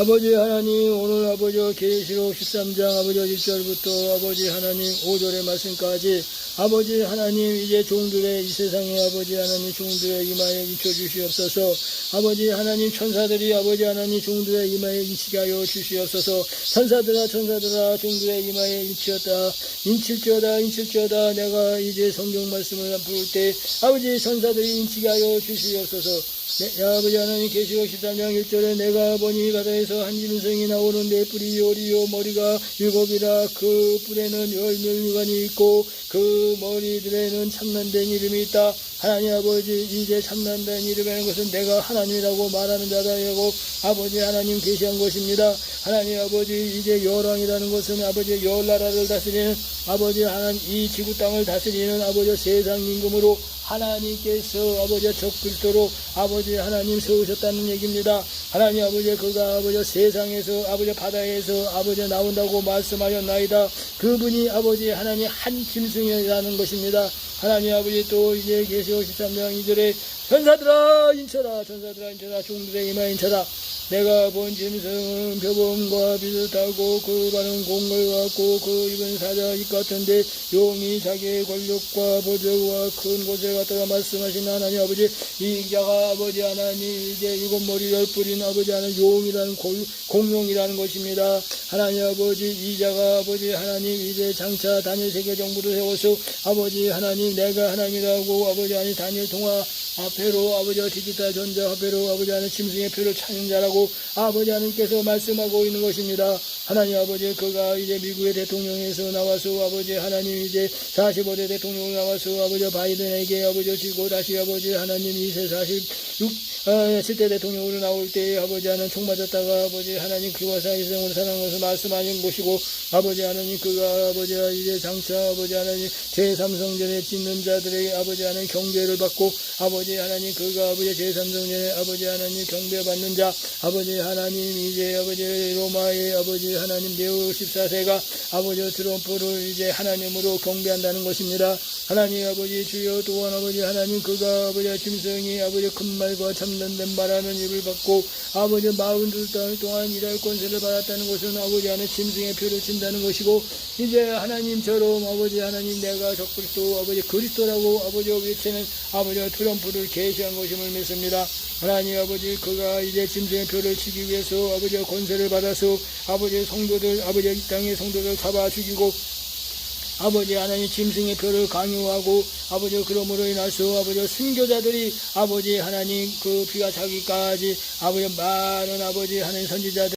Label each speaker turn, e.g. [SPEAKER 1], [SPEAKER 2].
[SPEAKER 1] 아버지 하나님 오늘 아버지 계시록 13장 아버지 1절부터 아버지 하나님 5절의 말씀까지 아버지 하나님 이제 종들의 이 세상에 아버지 하나님 종들의 이마에 비춰 주시옵소서. 아버지 하나님 천사들이 아버지 하나님 종들의 이마에 인치게 하여 주시옵소서. 천사들아 천사들아 종들의 이마에 인치었다. 인칠지어다 인칠지어다. 내가 이제 성경 말씀을 부를 때 아버지 천사들이 인치게 하여 주시옵소서. 네, 야, 아버지 하나님 계시록 13장 1절에 내가 보니 바다에서 한 짐승이 나오는데 뿔이 요리요 머리가 일곱이라. 그 뿔에는 열멸류관이 있고 그 머리들에는 참난된 이름이 있다. 하나님 아버지 이제 참난된 이름이라는 것은 내가 하나님이라고 말하는 자다라고 아버지 하나님 계시한 것입니다. 하나님 아버지 이제 여왕이라는 것은 아버지 열 나라를 다스리는 아버지 하나님 이 지구 땅을 다스리는 아버지 세상 임금으로 하나님께서 아버지 적그리스도로 아버지 하나님 세우셨다는 얘기입니다. 하나님 아버지 그가 아버지 세상에서 아버지 바다에서 아버지 나온다고 말씀하였나이다. 그분이 아버지 하나님 한 짐승이 라는 것입니다. 하나님 아버지 또 이제 계시록 13장 2절에 천사들아 인쳐라 천사들아 인쳐라 종들의 이마 인쳐라 내가 본 짐승은 표범과 비슷하고 그 발은 공을 같고 그 입은 사자 입 같은데 용이 자기의 권력과 보좌와 큰 곳에 갔다가 말씀하신 하나님 아버지 이 자가 아버지 하나님 이제 일곱 머리 열 뿌린 아버지 하나님 용이라는 공- 공룡이라는 것입니다. 하나님 아버지 이 자가 아버지 하나님 이제 장차 단일 세계 정부를 세워서 아버지 하나님 내가 하나님이라고 아버지 하나님 단일 통화 앞에로 아버지와 디지털 전자 화폐로 아버지 하나님 짐승의 표를 찾는 자라고 아버지 하나님께서 말씀하고 있는 것입니다. 하나님 아버지 그가 이제 미국의 대통령에서 나와서 아버지 하나님 이제 45대 대통령으로 나와서 아버지 바이든에게 아버지 지고 다시 아버지 하나님 이세 46 어, 7대 대통령으로 나올 때 아버지 하나님 총 맞았다가 아버지 하나님 그와 사이생을 사랑하는 것을 말씀하는 것이고 아버지 하나님 그가 아버지 이제 장차 아버지 하나님 제3성전에 짓는 자들에게 아버지 하나님 경배를 받고 아버지 하나님 그가 아버지 제3성전에 아버지 하나님 경배받는 자 아버지 하나님 이제 아버지 로마의 아버지 하나님 네오 14세가 아버지 트럼프를 이제 하나님으로 경배한다는 것입니다. 하나님 아버지 주여 또한 아버지 하나님 그가 아버지 짐승이 아버지 큰 말과 참는된 말하는 입을 받고 아버지 마흔둘 달 동안 일할 권세를 받았다는 것은 아버지 하나님 짐승의 표를 친다는 것이고 이제 하나님처럼 아버지 하나님 내가 적그리스도 아버지 그리스도라고 아버지 외치는 아버지 트럼프를 계시한 것임을 믿습니다. 하나님 아버지 그가 이제 짐승의 표를 치기 위해서 아버지 권세를 받아서 아버지 성도들 아버지 이 땅의 성도들 잡아 죽이고 아버지 하나님 짐승의 표를 강요하고 아버지 그러므로 인해서 아버지 순교자들이 아버지 하나님 그 피가 차기까지 아버지 많은 아버지 하나님 선지자들